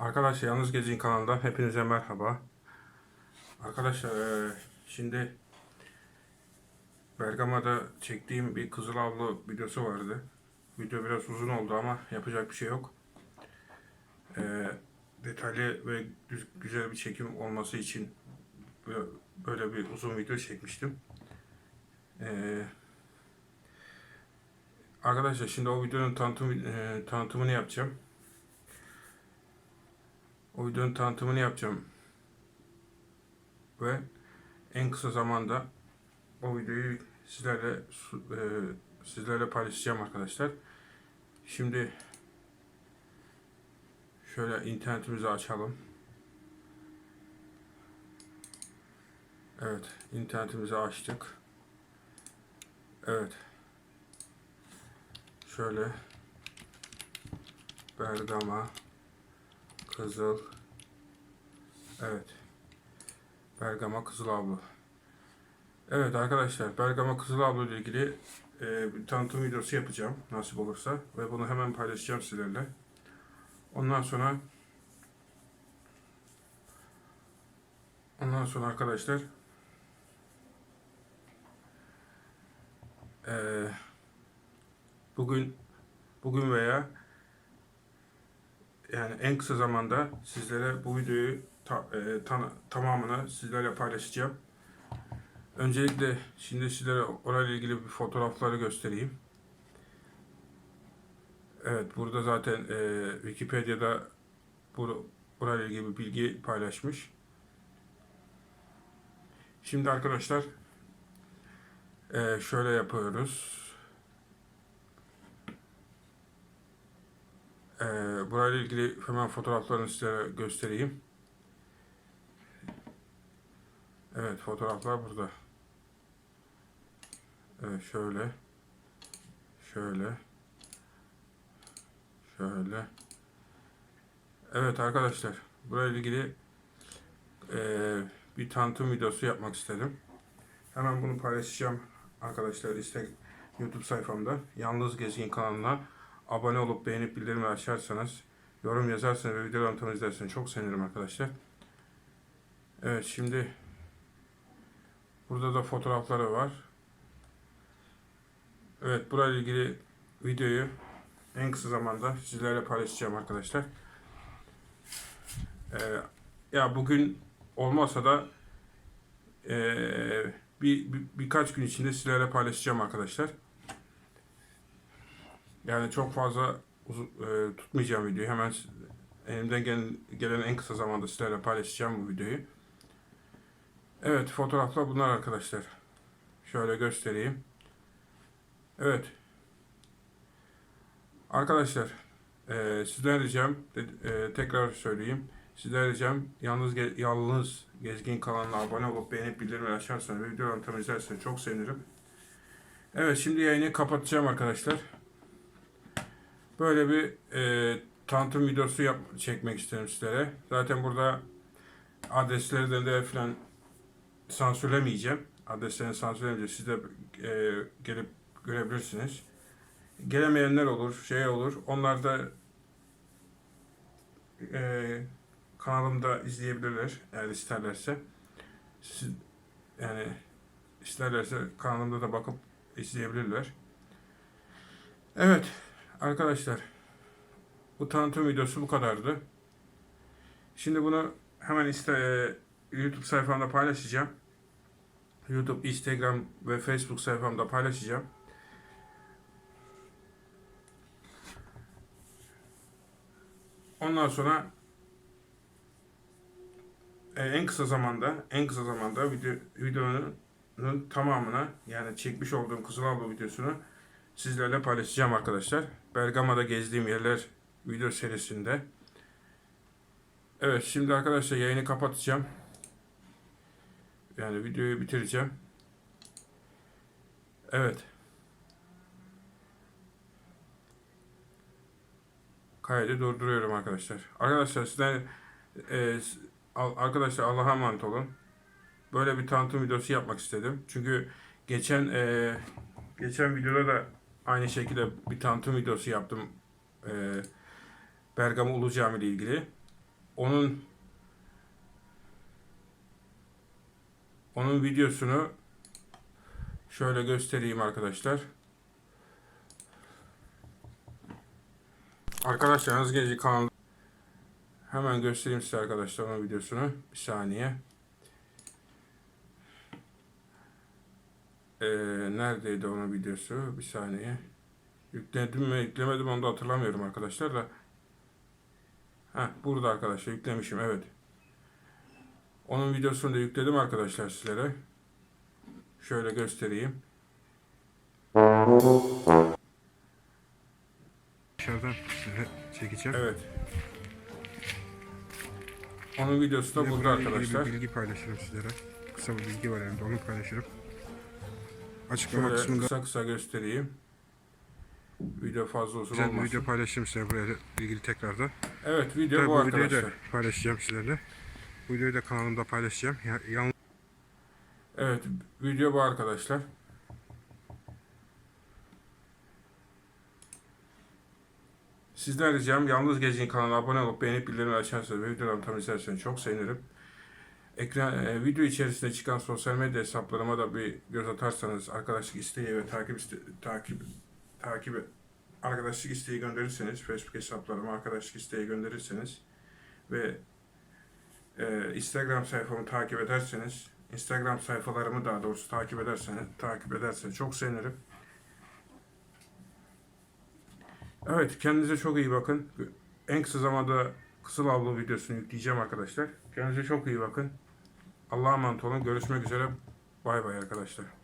Arkadaşlar Yalnız Gezin kanalından hepinize merhaba. Arkadaşlar eee, şimdi Bergama'da çektiğim bir Kızıl Avlu videosu vardı. Video biraz uzun oldu ama yapacak bir şey yok. Eee, detaylı ve gü- güzel bir çekim olması için bö- böyle bir uzun video çekmiştim. Eee, arkadaşlar şimdi o videonun tanıtım, tanıtımını yapacağım. Videonun tanıtımını yapacağım. Ve en kısa zamanda o videoyu sizlerle e, sizlerle paylaşacağım arkadaşlar. Şimdi şöyle internetimizi açalım. Evet, internetimizi açtık. Evet. Şöyle Bergama Kızıl Evet. Bergama Kızıl Avlu. Evet arkadaşlar Bergama Kızıl Avlu ile ilgili e, bir tanıtım videosu yapacağım nasip olursa ve bunu hemen paylaşacağım sizlerle. Ondan sonra ondan sonra arkadaşlar e, bugün bugün veya yani en kısa zamanda sizlere bu videoyu ta- e, tan- tamamını sizlerle paylaşacağım. Öncelikle şimdi sizlere orayla ilgili bir fotoğrafları göstereyim. Evet burada zaten e, Wikipedia'da bu burayla ilgili bir bilgi paylaşmış. Şimdi arkadaşlar e, şöyle yapıyoruz. Ee, burayla ilgili hemen fotoğraflarını size göstereyim. Evet fotoğraflar burada. Evet şöyle. Şöyle. Şöyle. Evet arkadaşlar. Burayla ilgili eee, bir tanıtım videosu yapmak istedim. Hemen bunu paylaşacağım arkadaşlar işte YouTube sayfamda. Yalnız Gezgin kanalına abone olup beğenip bildirimi açarsanız, yorum yazarsanız ve video tanıtımı izlerseniz çok sevinirim arkadaşlar. Evet şimdi burada da fotoğrafları var. Evet burayla ilgili videoyu en kısa zamanda sizlerle paylaşacağım arkadaşlar. Ee, ya bugün olmasa da ee, bir, bir birkaç gün içinde sizlerle paylaşacağım arkadaşlar. Yani çok fazla uzun, e, tutmayacağım videoyu. Hemen elimden gelen, gelen en kısa zamanda sizlerle paylaşacağım bu videoyu. Evet fotoğraflar bunlar arkadaşlar. Şöyle göstereyim. Evet. Arkadaşlar e, sizden ricam e, tekrar söyleyeyim. Sizden ricam yalnız ge- yalnız gezgin kanalına abone olup beğenip bildirimleri açarsanız ve videolarımı tam izlerseniz çok sevinirim. Evet şimdi yayını kapatacağım arkadaşlar. Böyle bir e, tanıtım videosu yap, çekmek istedim sizlere. Zaten burada adreslerden de falan sansürlemeyeceğim. Adreslerini sansürlemeyeceğim. Siz de e, gelip görebilirsiniz. Gelemeyenler olur, şey olur. Onlar da e, kanalımda izleyebilirler eğer isterlerse. Siz, yani isterlerse kanalımda da bakıp izleyebilirler. Evet. Arkadaşlar bu tanıtım videosu bu kadardı. Şimdi bunu hemen iste, YouTube sayfamda paylaşacağım. YouTube, Instagram ve Facebook sayfamda paylaşacağım. Ondan sonra e, en kısa zamanda en kısa zamanda video, videonun tamamına yani çekmiş olduğum Kızıl Abla videosunu sizlerle paylaşacağım arkadaşlar. Bergama'da gezdiğim yerler video serisinde. Evet şimdi arkadaşlar yayını kapatacağım. Yani videoyu bitireceğim. Evet. Kaydı durduruyorum arkadaşlar. Arkadaşlar sizden e, arkadaşlar Allah'a emanet olun. Böyle bir tanıtım videosu yapmak istedim. Çünkü geçen e, geçen videoda da aynı şekilde bir tanıtım videosu yaptım. E, Bergama Ulu Cami ile ilgili. onun onun videosunu şöyle göstereyim arkadaşlar. Arkadaşlar Yalnız Gece kanalı hemen göstereyim size arkadaşlar onun videosunu. Bir saniye. Ee, neredeydi onun videosu? Bir saniye. Yükledim mi yüklemedim onu da hatırlamıyorum arkadaşlar da. Heh, burada arkadaşlar yüklemişim evet. Onun videosunu da yükledim arkadaşlar sizlere. Şöyle göstereyim. Dışarıdan size çekeceğim. Evet. Onun videosu da burada arkadaşlar. Bir bilgi paylaşırım sizlere. Kısa bir bilgi var elimde onu paylaşırım. Açıklama Şöyle kısmında kısa kısa göstereyim. Video fazla uzun güzel olmasın. video paylaşırım size buraya ilgili tekrarda. Evet video Tabii bu bu videoyu arkadaşlar. da paylaşacağım sizlerle. Videoyu da kanalımda paylaşacağım. Ya, yalnız Evet video bu arkadaşlar. Sizden ricam Yalnız Gezgin kanalına abone olup beğenip bildirimleri açarsanız ve videolarımı tam izlerseniz çok sevinirim. Ekran, e, video içerisinde çıkan sosyal medya hesaplarıma da bir göz atarsanız arkadaşlık isteği ve takip iste, takip takip arkadaşlık isteği gönderirseniz Facebook hesaplarıma arkadaşlık isteği gönderirseniz ve e, Instagram sayfamı takip ederseniz Instagram sayfalarımı daha doğrusu takip ederseniz takip ederseniz çok sevinirim. Evet kendinize çok iyi bakın. En kısa zamanda kısıl avlu videosunu yükleyeceğim arkadaşlar. Kendinize çok iyi bakın. Allah'a emanet olun. Görüşmek üzere. Bay bay arkadaşlar.